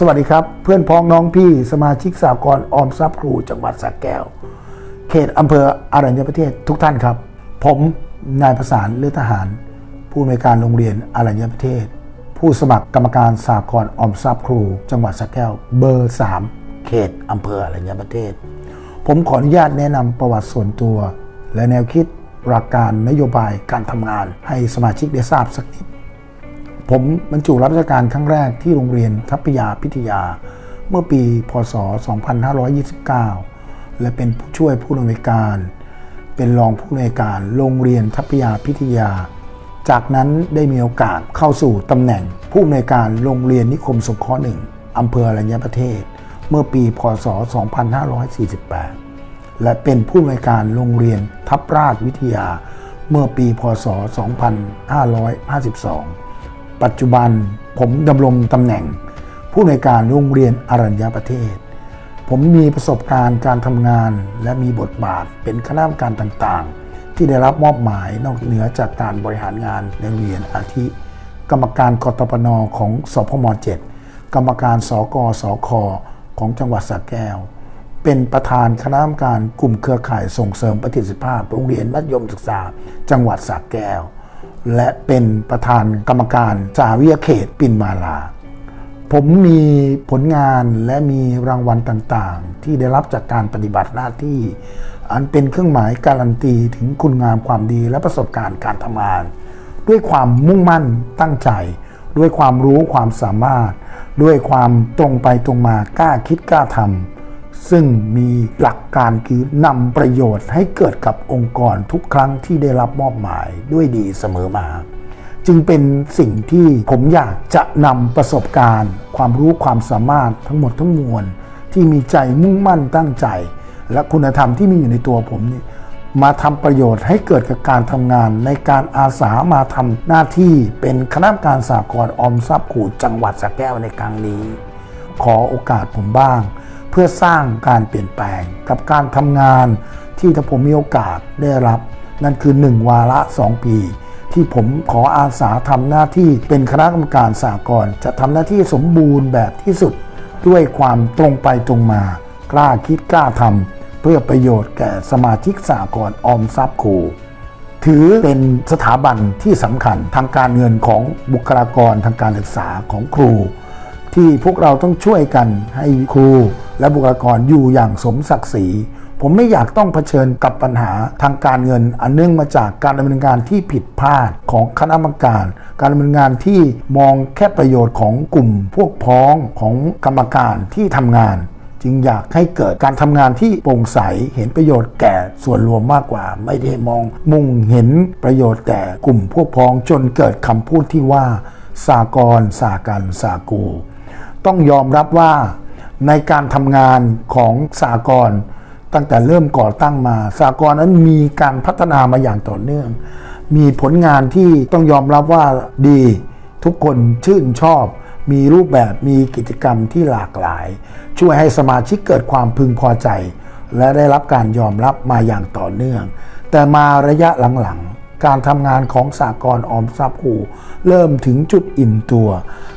สวัสดีครับ เพื่อนพ้องน้องพี่สมาชิกสากลออมทรัพย์ครูจังหวัดสระแก้ว เขตอำเภออรัญญประเทศทุกท่านครับ ผมนายประสานเลือดทหาร ผู้อำนวยการโรงเรียนอรัญญประเทศ ผู้สมัครกรรมการสากลออมทรัพย์ครู จังหวัดสระแก้ว เบอร์ 3 เขตอำเภออรัญญประเทศ ผมขออนุญาตแนะนำประวัติส่วนตัว และแนวคิดหลักการนโยบายการทำงานให้สมาชิกได้ทราบสักนิด ผมบรรจุรับราชการครั้งแรกที่โรงเรียนทัพยาพิทยา เมื่อปีพศ 2529 และเป็นผู้ช่วยผู้อำนวยการ เป็นรองผู้อำนวยการโรงเรียนทัพยาพิทยา จากนั้นได้มีโอกาสเข้าสู่ตำแหน่งผู้อำนวยการโรงเรียนนิคมสงเคราะห์หนึ่งอำเภออรัญญประเทศ เมื่อปี พศ 2548 และเป็นผู้อำนวยการโรงเรียนทัพราชวิทยา เมื่อปี พศ 2552 ปัจจุบันผมดำรงตำแหน่ง ผู้อำนการโรงเรียนอรัญญประเทศ ผมมีประสบการณ์การทำงาน และมีบทบาทเป็นคณะกรรมการต่างๆ ที่ได้รับมอบหมายนอกเหนือจากการบริหารงานในโรงเรียนอาทิ กรรมการกตปนของสพม 7 กรรมการสกสคของจังหวัดสระแก้ว เป็นประธานคณะกรรมการกลุ่มเครือข่ายส่งเสริมประสิทธิภาพ โรงเรียนมัธยมศึกษา จังหวัดสระแก้ว และเป็นประธานกรรมการสาวิยาเขตปินมาลา ผมมีผลงานและมีรางวัลต่างๆ ที่ได้รับจากการปฏิบัติหน้าที่ อันเป็นเครื่องหมายการันตีถึงคุณงามความดีและประสบการณ์การทำงาน ด้วยความมุ่งมั่นตั้งใจ ด้วยความรู้ความสามารถ ด้วยความตรงไปตรงมากล้าคิดกล้าทำ ซึ่งมีหลักการคือนำประโยชน์ให้เกิดกับองค์กรทุกครั้งที่ได้รับมอบหมายด้วยดีเสมอมา จึงเป็นสิ่งที่ผมอยากจะนำประสบการณ์ ความรู้ความสามารถทั้งหมดทั้งมวล ที่มีใจมุ่งมั่นตั้งใจ และคุณธรรมที่มีอยู่ในตัวผมนี่มาทำประโยชน์ให้เกิดกับการทำงาน ในการอาสามาทำหน้าที่เป็นคณะกรรมการสากลออมทรัพย์ขูดจังหวัดสระแก้วในครั้งนี้ ขอโอกาสผมบ้าง พื่อสร้างการเปลี่ยนแปลงกับการทำงานที่ถ้าผมมีโอกาสได้รับ นั่นคือ 1 วาระ 2 ปี ที่ผมขออาสาทำหน้าที่เป็นคณะกรรมการสากลจะทำหน้าที่สมบูรณ์แบบที่สุด ด้วยความตรงไปตรงมา กล้าคิดกล้าทำเพื่อประโยชน์แก่สมาชิกสากลออมทรัพย์ครูถือเป็นสถาบันที่สำคัญทางการเงินของบุคลากรทางการศึกษาของครู ที่พวกเราต้องช่วยกันให้ครู และบุคลากรอยู่อย่างสมศักดิ์ศรีผมไม่อยากต้องเผชิญกับปัญหาทางการเงิน อันเนื่องมาจากการดำเนินงานที่ผิดพลาดของคณะกรรมการ การดำเนินงานที่มองแค่ประโยชน์ของกลุ่มพวกพ้องของกรรมการที่ทำงาน จึงอยากให้เกิดการทำงานที่โปร่งใสเห็นประโยชน์แก่ส่วนรวมมากกว่า ไม่ได้มองมุ่งเห็นประโยชน์แต่กลุ่มพวกพ้องจนเกิดคำพูดที่ว่า สากลสากันสากู ต้องยอมรับว่า ในการทำงานของสากลตั้งแต่เริ่มก่อตั้งมา สากลนั้นมีการพัฒนามาอย่างต่อเนื่อง มีผลงานที่ต้องยอมรับว่าดีทุกคนชื่นชอบ มีรูปแบบมีกิจกรรมที่หลากหลาย ช่วยให้สมาชิกเกิดความพึงพอใจ และได้รับการยอมรับมาอย่างต่อเนื่อง แต่มาระยะหลังๆ การทำงานของสากลออมทรัพย์คูเริ่มถึงจุดอิ่มตัว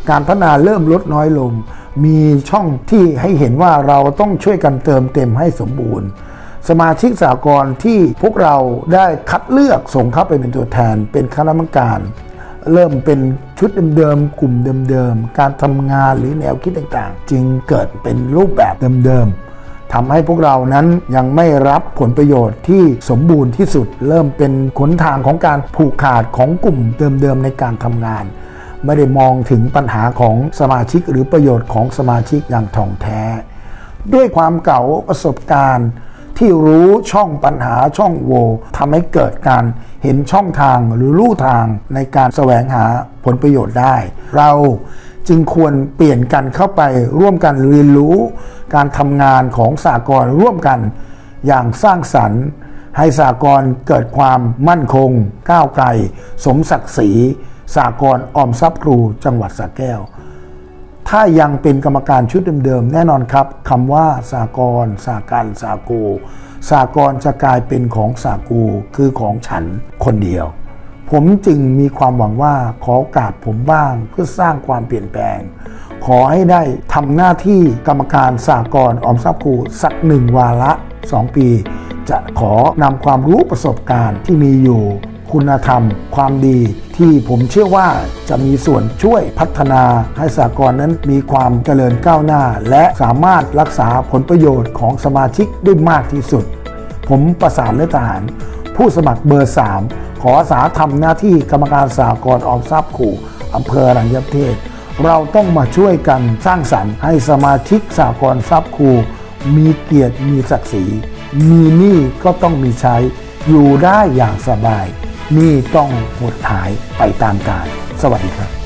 การพัฒนาเริ่มลดน้อยลง มีช่องที่ให้เห็นว่าเราต้องช่วยกันเติมเต็มให้สมบูรณ์ สมาชิกสากลที่พวกเราได้คัดเลือกส่งเข้าไปเป็นตัวแทน เป็นคณะกรรมการ เริ่มเป็นชุดเดิมๆกลุ่มเดิมๆการทำงานหรือแนวคิดต่างๆ จึงเกิดเป็นรูปแบบเดิมๆทำให้พวกเรานั้นยังไม่รับผลประโยชน์ที่สมบูรณ์ที่สุด เริ่มเป็นขนทางของการผูกขาดของกลุ่มเดิมๆในการทำงาน ไม่ได้มองถึงปัญหาของสมาชิกหรือประโยชน์ของสมาชิกอย่างถ่องแท้ ด้วยความเก่าประสบการณ์ที่รู้ช่องปัญหาช่องโหว่ทำให้เกิดการเห็นช่องทางหรือลู่ทางในการแสวงหาผลประโยชน์ได้ เราจึงควรเปลี่ยนกันเข้าไปร่วมกันเรียนรู้ การทำงานของสากลร่วมกันอย่างสร้างสรรค์ ให้สากลเกิดความมั่นคง ก้าวไกล สมศักดิ์ศรี สากลออมทรัพย์ครูจังหวัดสระแก้ว ถ้ายังเป็นกรรมการชุดเดิมๆ แน่นอนครับคำว่าสากลสากันสากูสากลจะกลายเป็นของสากูคือของฉันคนเดียว ผมจึงมีความหวังว่าขอโอกาสผมบ้างเพื่อสร้างความเปลี่ยนแปลง ขอให้ได้ทำหน้าที่กรรมการสากลออมทรัพย์ครูสักหนึ่งวาระ 2 ปี จะขอนำความรู้ประสบการณ์ที่มีอยู่ คุณธรรม ความดีที่ผมเชื่อว่าจะมีส่วนช่วยพัฒนาให้สากลนั้นมีความเจริญก้าวหน้า และสามารถรักษาผลประโยชน์ของสมาชิกได้มากที่สุด ผมประสานเลทหาร ผู้สมัครเบอร์ 3 ขออาสาทำหน้าที่กรรมการสากลออมทรัพย์ขู่อำเภอรัญญประเทศ เราต้องมาช่วยกันสร้างสรรค์ให้สมาชิกสากลทรัพย์ครูมีเกียรติมีศักดิ์ศรีมีหนี้ก็ต้องมีใช้ อยู่ได้อย่างสบาย นี้ต้องหดหายไปตามกาลสวัสดีครับ